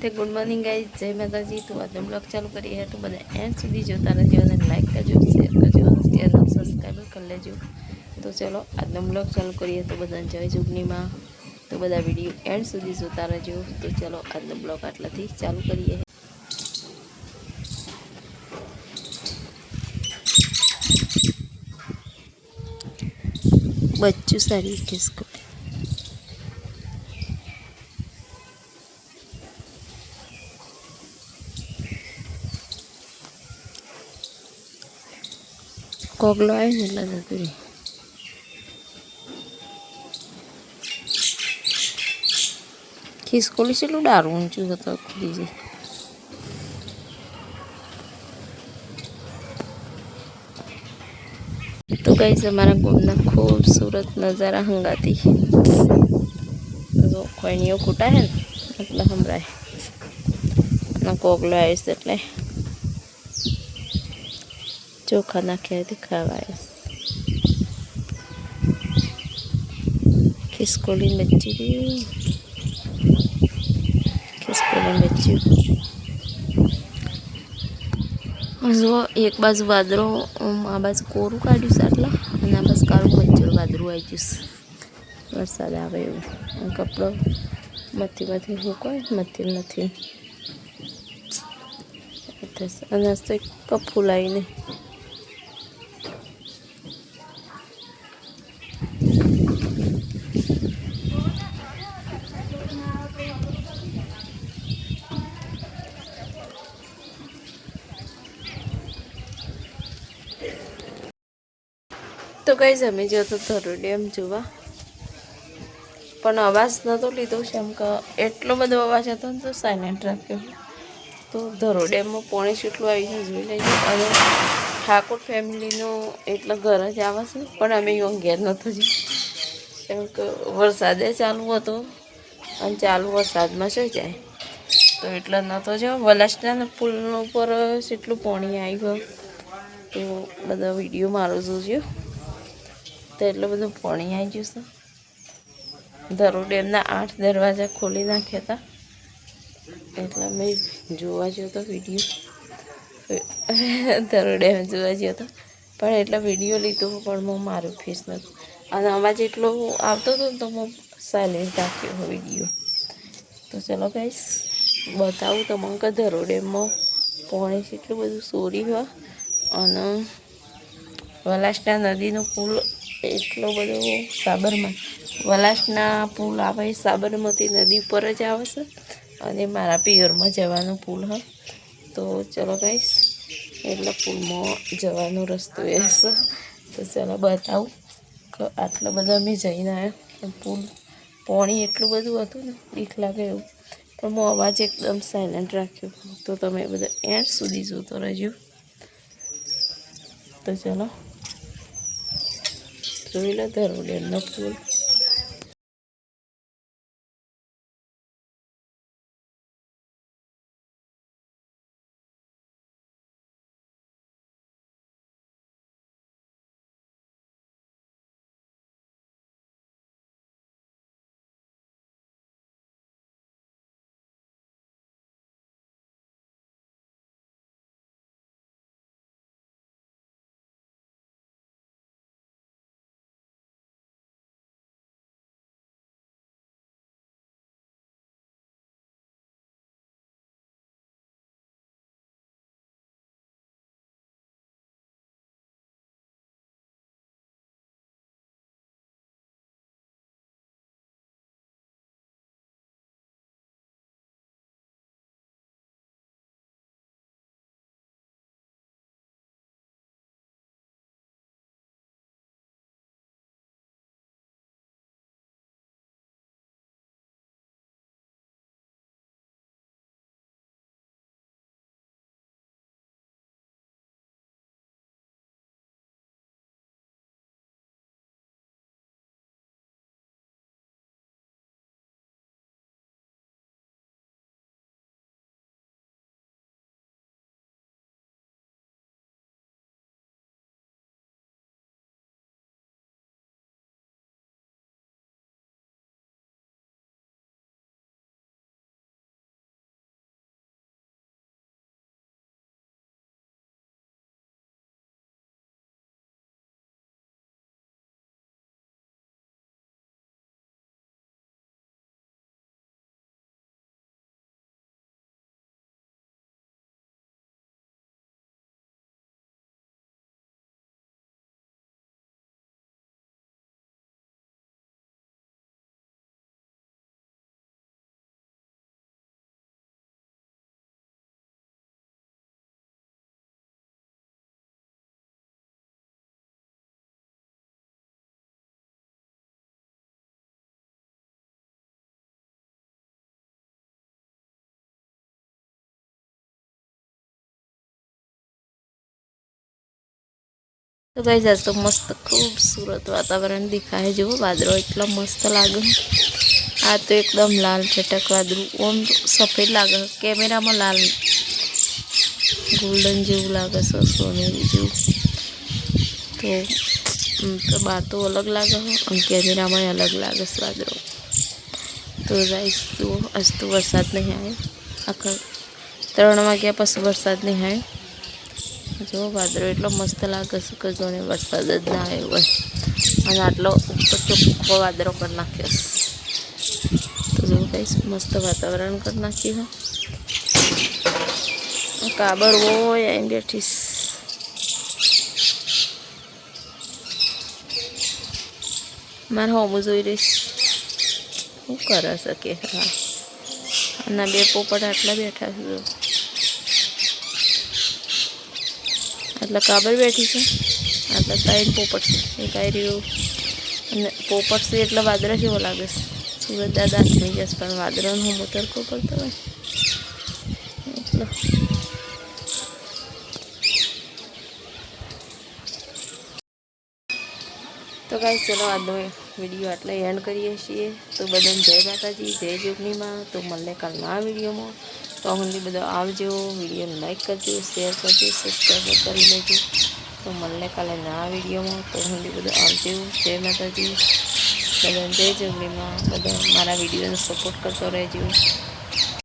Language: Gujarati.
તે ગુડ મોર્નિંગ ગાઈ જય માતાજી તો આજનો બ્લોગ ચાલુ કરીએ તો બધા એન્ડ સુધી જોતા રહેજો અને લાઈક કરજો શેર કરજો ચેનલ સબસ્ક્રાઈબ કરી લેજો તો ચલો આજનો બ્લોગ ચાલુ કરીએ તો બધા જય જુગનીમાં તો બધા વિડીયો એન્ડ સુધી જોતા રહેજો તો ચલો આજનો બ્લોગ આટલાથી ચાલુ કરીએ બચ્ચું સારી કિસકો કોગલો આવ્યો ને એટલે જતું રહે ખિસકોલી કેટલું ડારું ઊંચું હતો ખુલી જાય તો ગઈ અમારા ગોમના ખૂબસૂરત નજારા હંગાતી જો કોઈનીઓ ખૂટા હે ને એટલે સંભળાય ના કોગલો આવીશ એટલે ચોખા નાખ્યા હતી ખાવાય ખિસકોલી મચ્છી રી ખિસકોલી મચ્છી જો એક બાજુ વાદળો આમ આ બાજુ કોરું કાઢ્યું છે આટલા અને આ બાજુ કાળું મચ્છર વાદળું આવી ગયું છે વરસાદ આવે એવું અને કપડો મથી મથી મૂકવાય મથી નથી થશે અને આજ તો એક કપ ફૂલાઈને તો કઈ અમે ગયો તો ધરો ડેમ જોવા. પણ અવાજ નહોતો લીધો છે એમ કે એટલો બધો અવાજ હતો ને તો સાયલેન્ટ રાખ્યો. તો ધરો ડેમમાં પોણે કેટલું આવી છે જોઈ લઈએ અને ઠાકોર ફેમિલીનો એટલે ઘર જ આવે છે પણ અમે એવું ઘેર નહોતો જઈ. કેમ કે વરસાદે ચાલુ હતો અને ચાલુ વરસાદમાં શું જાય? તો એટલે નહોતો જો વલાસના પુલ ઉપર જેટલું પાણી આવ્યું તો બધા વીડિયો મારો જોજો. તો એટલું બધું પાણી આવી ગયું છે. ધરો ડેમના આઠ દરવાજા ખોલી નાખ્યા હતા. એટલે મેં જોવા ગયો તો વીડિયો ધરો ડેમ જોવા ગયો હતો પણ એટલે વીડિયો લીધો પણ હું મારું ફેસ નહોતું અને અવાજ એટલો આવતો હતો તો હું સાયલેન્સ રાખ્યો વીડિયો. તો ચલો ગાઈશ બતાવું તમને કે ધરો ડેમમાં પાણી એટલું બધું સોરી હોય અને વલાસના નદીનો પુલ એટલો બધો સાબરમતી. વલાસના પુલ આવે, સાબરમતી નદી ઉપર જ આવે છે. અને મારા પિયરમાં જવાનો પુલ હ. તો ચલો ગાઈશ એટલે પુલમાં જવાનો રસ્તો એ તો ચલો બતાવું કે આટલો બધા અમે જઈને આવ્યા પુલ, પાણી એટલું બધું હતું ને, બીક લાગે એવું. પણ હું અવાજ એકદમ સાયલન્ટ રાખ્યો. તો તમે બધા એન્ડ સુધી જોતો રહેજો. તો ચલો. destruir la terrible, no pude. તો કઈ જાત તો મસ્ત ખૂબસૂરત વાતાવરણ દેખાય જુઓ વાદળો એટલો મસ્ત લાગે આ તો એકદમ લાલ ચટક વાદળું ઓમ સફેદ લાગે કેમેરામાં લાલ ગોલ્ડન જેવું લાગે છે સોનેરી જેવું તો આમ તો બહાર તો અલગ લાગે છે અને કેમેરામાં અલગ લાગે છે વાદળો તો ગાઈસ જુઓ આજ તો વરસાદ નહીં આવ્યો આખા ત્રણ વાગ્યા પછી વરસાદ નહીં આવ્યો જો વાદળો એટલો મસ્ત લાગે છે કે જોને વરસાદ જ ના આવ્યો હોય. અને આટલો ઉપર ચોખ્ખો વાદળો કરી નાખ્યો તો જો કહીશ મસ્ત વાતાવરણ કરી નાખ્યું છે. કાબર હોય એમ બેઠીશ મારે હોમું જોઈ રહીશ શું કરે શકે હા? અને બે પોપટ આટલા બેઠા છે જો. આટલા કાબર બેઠી છે. આટલા સાઈડ પોપટ છે એક આવી રહ્યું? અને પોપટ છે એટલે વાદળા જેવો લાગે છે. સુરત દાદા થઈ જશે પણ વાદળાનો હું મોતરકો કરતો હોય. એટલે. તો કાંઈ ચલો આજનો વીડિયો આટલે એન્ડ કરીએ છીએ. તો બધાને જય માતાજી, જય જોગણીમાં તો મળે કાલના વિડીયોમાં તો સુધી બધો આવજો વિડીયોને લાઈક કરજો શેર કરજો સબસ્ક્રાઈબ કરી લેજો. તો મળે કાલે નવા વિડીયોમાં તો સુધી બધા આવજો. જય માતાજી. બધાને જય જોગણીમાં બધા મારા વિડીયોને સપોર્ટ કરતો રહેજો.